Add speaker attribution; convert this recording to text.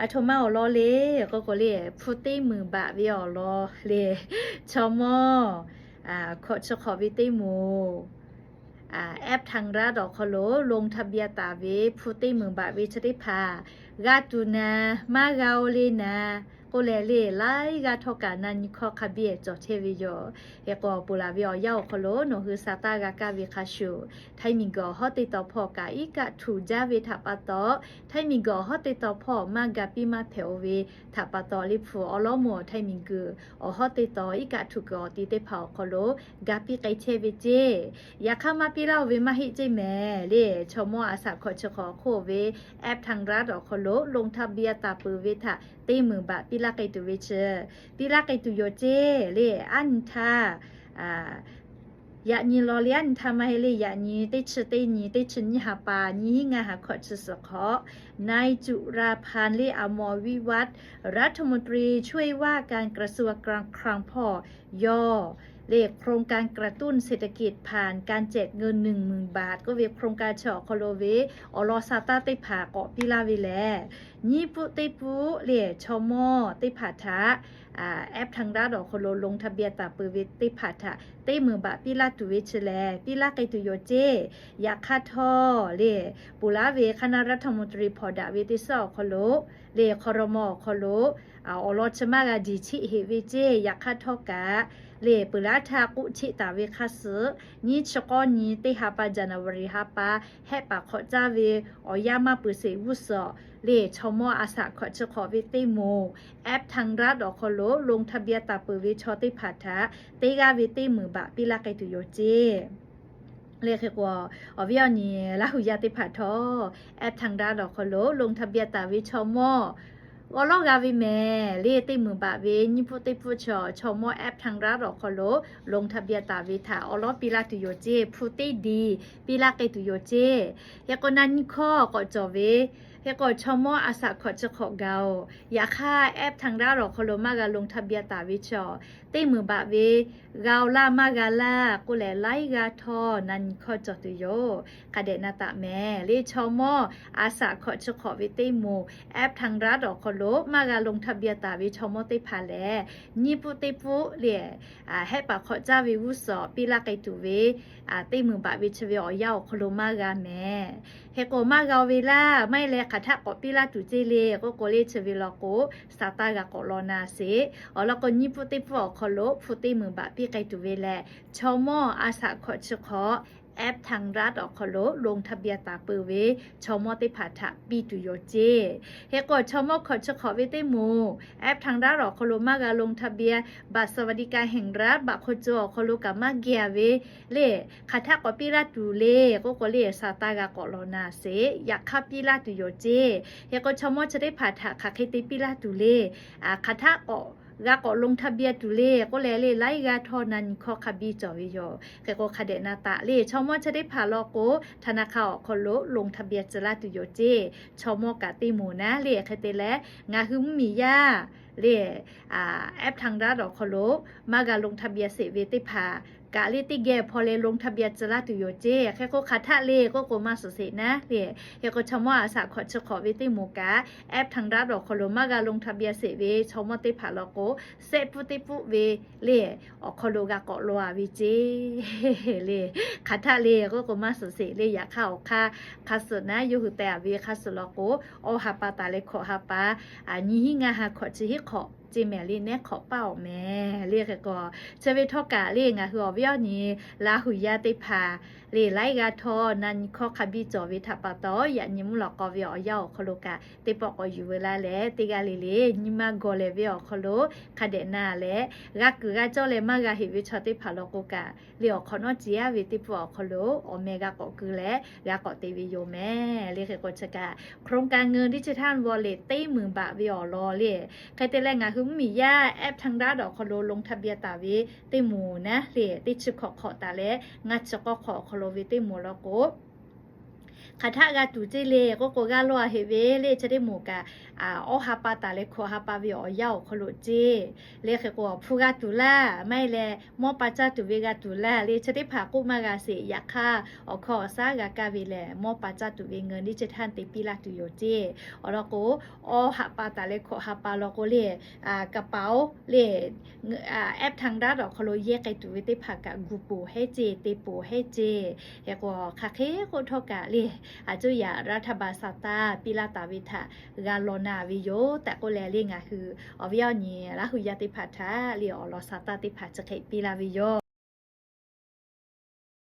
Speaker 1: อาโทมาลอเลก็ก็เลพูตีมือบาวิออลอเลชอมออ่าชขอวิตีมูอ่าแอปทางราดอกคโลลงทะเบียตาเวพูตีมือบาวิชริพาราตูนามาเราเลนา กูเลเล่ไล่กาทกานันคอคาเบียจอเทวิโยเอกอปุลาวิอเยาคโลโนฮือซาตากากาวิคาชูไทมิงกอฮอติตอพอกาอีกะทูจาเวทัปะตอไทมิงกอฮอติตอพอมากาปิมาเทวเวทัปะตอลิฟูอลอมอไทมิงกืออฮอติตออีกะทูกอติเตพอคโลกาปิไกเชวิเจยาคามาปิลาเวมาฮิเจแมเล่ชมออาสาขอชขอโคเวแอปทางรัฐออคโลลงทะเบียตาปือเวทะตีมือบะปิำให้เลยยานีได้ชได้นีได้ชนีหาปานีงาหาขอดสขอนายจุราพันธ์เลอมรวิวัฒรัฐมนตรีช่วยว่าการกระทรวงการคลังพ่อย่อ เลขโครงการกระตุ้นเศรษฐกิจผ่านการแจกเงิน 1 0,000 บาท ก็เวโครงการเฉาะคโลเวอลอซาตาติผาเกาะปิลาวิแลญี่ปุ่นติปุเลชอมอติผาทะแอปทางด้านดอกโคโลลงทะเบียนตาปือวิติผาทะติมือบะปิลาตุวิชแลปิลาไกตุโยเจยาคาทอเลปุลาเวคณะรัฐมนตรีพอดาวิติสอโคโลเลคอรมอโคโลออลอชมากาดีชิเฮวิเจยาคาทอกะ เลปุระทากุชิตาเวคาสนี่ชกนี้เตฮาปาจันวริฮาปาแหปาขอจาเวออยามาปุเสวุสอเลชมออาสะขอชขอวิติโมแอปทางรัฐดอกคโลลงทะเบียนตาปือเวชอติผาทะเตกาวิติมือบะปิลาไกตุโยเจเรียกว่าอวิยนีลาหุยาติผาทอแอปทางรัฐดอกคโลลงทะเบียนตาวิชมอ วอลล์กาวิเมเลติมือบาเวนิพุติพุชอชอมอแอปทางรัฐอคโลลงทะเบียนตาวิถาออลปีลาตุโยเจพุติดีปีลาเกตุโยเจยากนันนิข้อก็จอเวเฮก็ชอมออาสาขอจะขอเกายาค่าแอปทางด้านอคโลมากาลงทะเบียนตาวิชอติมือบะเวเกาล่ามากาลากุแลไลกาทอนันขอจอตุโยกะเดนาตะแม่เลชอมออาสาขอจะขอวิติโมแอปทางรัฐออกคโลมากาลงทะเบียนตาวิชมอติพาแลญี่ปุติปุเลียอ่าให้ปากขอจ้าวิวุสอปิลาไกตุเวอ่าติมือบะวิชเวอยาคโลมากาแม่ เฮโกมากาเวลาไม่แลคาทะกอปิลาตุเจเลก็โกเลชเวลโกสตากะกอลอนาเซอแล้วก็ญี่ปุ่นติปุออกคโลฟุติมือบะปิไกตุเวแลชอมออาสาขอชขอ แอปทางรัฐออกคโลลงทะเบียนตาปือเวชอมอติผาทะปีตุโยเจเฮกอดชมอขอชขอเวเตมูแอปทางด้านหลอกคโลมากาลงทะเบียนบัตรสวัสดิการแห่งรัฐบัตรโคจออกคโลกามาเกียเวเล่คาทากอปิราตูเล่ก็กเล่ซาตากากอลอนาเซอยากคาปิราตูโยเจเฮกอดชมอจะได้ผ่าทะคาเคติปิราตูเล่อาคาทากอ กาก็ลงทะเบียนตุเล่ก็แลเล่ไล่กาทอนันขอคบีจอวิโยแกก็คาเดนาตาเล่ชอมอจะได้ผ่าลอโกธนาคารคโลลงทะเบียนจลาตุโยเจชอมอกะติหมูนะเล่คเตแลงาฮึมมียาเล่แอปทางด้านดอกคโลมากาลงทะเบียนเสเวติพา กะลิติเกพอเลลงทะเบียนจลาตุโยเจแค่ก็คาทะเลก็โกมาสุเสนะเล่เฮก็ชอมออาสาขอชขอวิติหมูกะแอปทางด้านดอกคโลมากาลงทะเบียนเสเวชมติผาลอโกเซปุติปุเวเล่ออกคโลกาเกาะลัววิเจเล่คาทะเลก็โกมาสุเสเล่อยากเข้าคาคาสุนะยูหุแต่เวคาสุลโกโอฮาปาตาเลขอฮาปาอันนี้งาฮาขอจิฮิขอ จิแมลี่เนขอเป้าแม่เรียกก็เชเวทอกาเรียงอะคือวิอนี้ลาหุยาติพาเรีไลกาทอนันข้อคบิจอวิทัปตออย่านิมหลอกกวิอยาคโลกาติปอกอยู่เวลาแลติกาลิเลนิมากอเลวิอคโลคาเดนาแลรักกือกาจอเลมากาหิวิชติพาลกกาเลียวคอนอจียวิติปอคโลโอเมกาก็คือแลกาก็ติวิโยแม่เรียกก็ชกาโครงการเงินดิจิทัลวอลเล็ตตีหมื่นบาทวิอรอเรียใครเตแรงาึมมียาแอปทางด้านดอกคโลลงทะเบียนตาวิติหมูนะเหลียติชขอขอตาเละงัดชก็ขอคโลวิติหมูแล้วก็ คันทากาตูเจเลก็โกกาลัวเฮเวเลจะได้หมูกะอ่าโอฮาปาตาเลโอฮาปาวิออยาวคโลเจเลเคกอพูกาตูลาไม่แลมอปาจาตูเวกาตูลาเลจะได้ผากุมากาเสยาค่าออคอซากากาเวแลมอปาจาตูเวเงินดิจิทันติปีลาตูโยเจออลโก็ออฮาปาตาเลโอฮาปาลโกเลอ่ากระเป๋าเลอ่าแอปทางด้านออกคโลเยไกตูเวติผากะกูปูให้เจเตปูให้เจเฮกอคาเคโคทอกะเลอาจุยารัฐบาลซาตาปิลาตาวิทะกาโลนาวิโยแต่ก็แลลิงอะคืออวิยอนีละหุยาติพัทธาเรียอลอซาตาติพัทจะเคปิลาวิโย